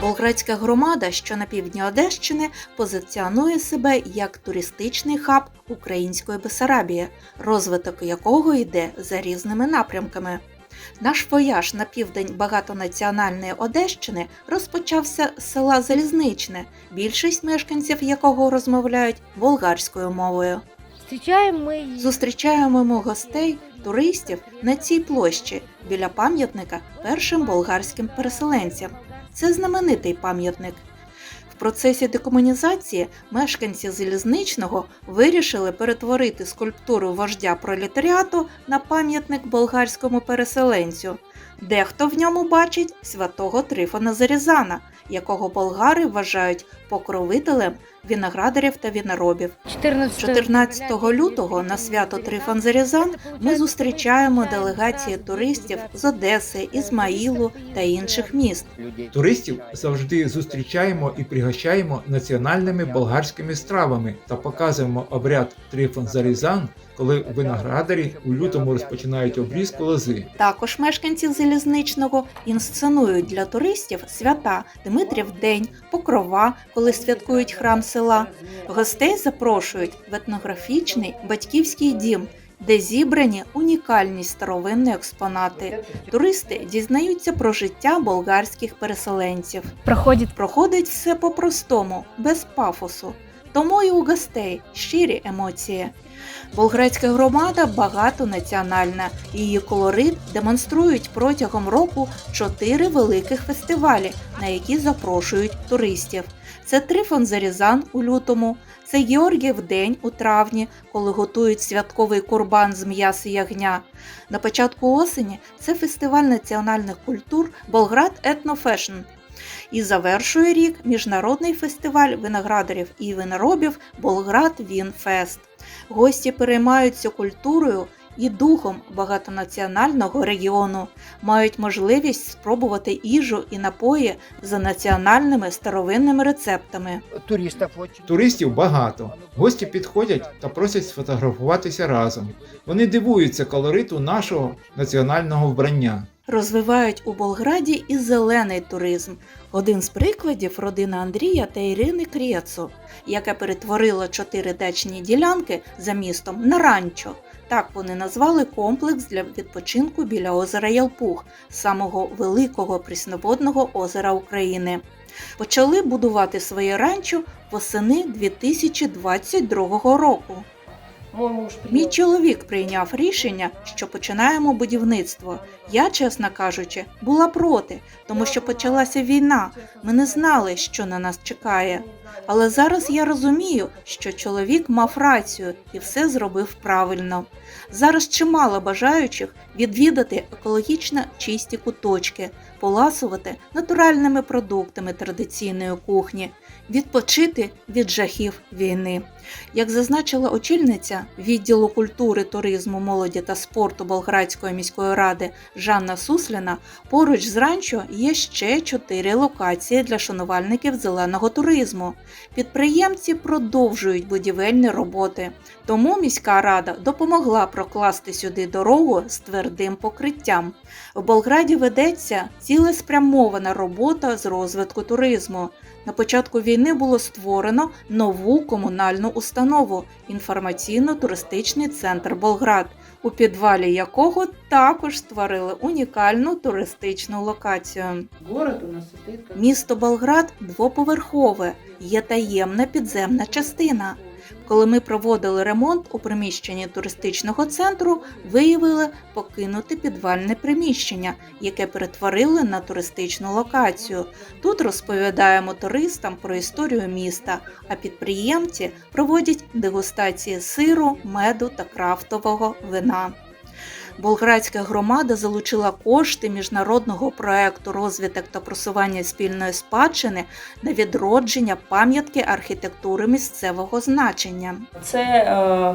Болградська громада, що на півдні Одещини, позиціонує себе як туристичний хаб української Бесарабії, розвиток якого йде за різними напрямками. Наш вояж на південь багатонаціональної Одещини розпочався з села Залізничне, більшість мешканців якого розмовляють болгарською мовою. Зустрічаємо ми гостей, туристів на цій площі біля пам'ятника першим болгарським переселенцям. Це знаменитий пам'ятник. В процесі декомунізації мешканці залізничного вирішили перетворити скульптуру вождя пролетаріату на пам'ятник болгарському переселенцю. Дехто в ньому бачить святого Трифона Зарізана, якого болгари вважають покровителем виноградарів та віноробів. 14, 14 лютого на свято Трифон Зарізан ми зустрічаємо делегації туристів з Одеси, Ізмаїлу та інших міст. Туристів завжди зустрічаємо і пригощаємо національними болгарськими стравами та показуємо обряд Трифон Зарізан, коли виноградарі у лютому розпочинають обрізку лози. Також мешканці залізничного інсценують для туристів свята Дмитрів День, Покрова, коли святкують храм села. Гостей запрошують в етнографічний батьківський дім, де зібрані унікальні старовинні експонати. Туристи дізнаються про життя болгарських переселенців. Проходить, Проходить все по-простому, без пафосу. Тому і у гостей щирі емоції. Болградська громада багатонаціональна. Її колорит демонструють протягом року чотири великих фестивалі, на які запрошують туристів. Це Трифон Зарізан у лютому, це Георгіїв день у травні, коли готують святковий курбан з м'яса ягня. На початку осені це фестиваль національних культур Болград Етнофешн. І завершує рік міжнародний фестиваль виноградарів і виноробів Болград Вінфест. Гості переймаються культурою і духом багатонаціонального регіону, мають можливість спробувати їжу і напої за національними старовинними рецептами. Туристів багато. Гості підходять та просять сфотографуватися разом. Вони дивуються колориту нашого національного вбрання. Розвивають у Болграді і зелений туризм. Один з прикладів родина Андрія та Ірини Крєцу, яка перетворила чотири дачні ділянки за містом на ранчо. Так вони назвали комплекс для відпочинку біля озера Ялпух, самого великого прісноводного озера України. Почали будувати своє ранчо восени 2022 року. Мій чоловік прийняв рішення, що починаємо будівництво. Я, чесно кажучи, була проти, тому що почалася війна. Ми не знали, що на нас чекає. Але зараз я розумію, що чоловік мав рацію і все зробив правильно. Зараз чимало бажаючих відвідати екологічно чисті куточки, поласувати натуральними продуктами традиційної кухні, відпочити від жахів війни. Як зазначила очільниця відділу культури, туризму, молоді та спорту Болградської міської ради Жанна Сусліна, поруч з ранчо є ще чотири локації для шанувальників зеленого туризму. Підприємці продовжують будівельні роботи, тому міська рада допомогла прокласти сюди дорогу з твердим покриттям. В Болграді ведеться цілеспрямована робота з розвитку туризму. На початку війни було створено нову комунальну установу інформаційно-туристичний центр Болград, у підвалі якого також створили унікальну туристичну локацію. Місто Болград двоповерхове, є таємна підземна частина. Коли ми проводили ремонт у приміщенні туристичного центру, виявили покинуте підвальне приміщення, яке перетворили на туристичну локацію. Тут розповідаємо туристам про історію міста, а підприємці проводять дегустації сиру, меду та крафтового вина. Болградська громада залучила кошти міжнародного проекту розвиток та просування спільної спадщини на відродження пам'ятки архітектури місцевого значення. Це е,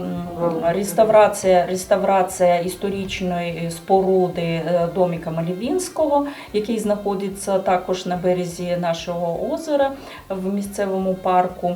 реставрація, реставрація історичної споруди е, доміка Малівінського, який знаходиться також на березі нашого озера в місцевому парку.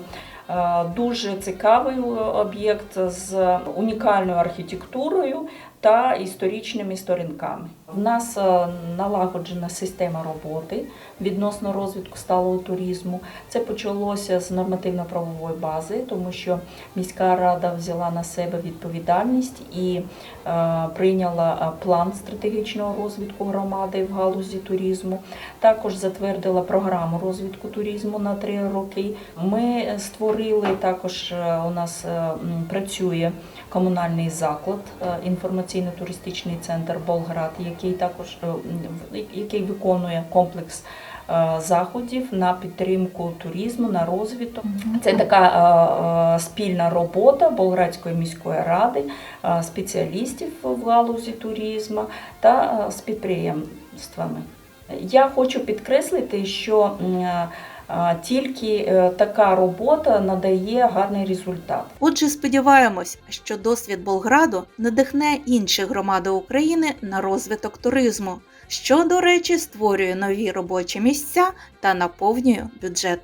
Е, Дуже цікавий е, об'єкт з унікальною архітектурою та історичними сторінками. В нас е, налагоджена система роботи відносно розвитку сталого туризму. Це почалося з нормативно-правової бази, тому що міська рада взяла на себе відповідальність і е, прийняла е, план стратегічного розвитку громади в галузі туризму. Також затвердила програму розвитку туризму на три роки. Ми створили також у нас працює комунальний заклад, інформаційно-туристичний центр Болград, який також е, який виконує комплекс е, заходів на підтримку туризму, на розвиток. Це така е, спільна робота Болградської міської ради, спеціалістів в галузі туризму та з підприємствами. Я хочу підкреслити, що тільки е, така робота надає гарний результат. Отже, сподіваємось, що досвід Болграду надихне інші громади України на розвиток туризму, що, до речі, створює нові робочі місця та наповнює бюджет.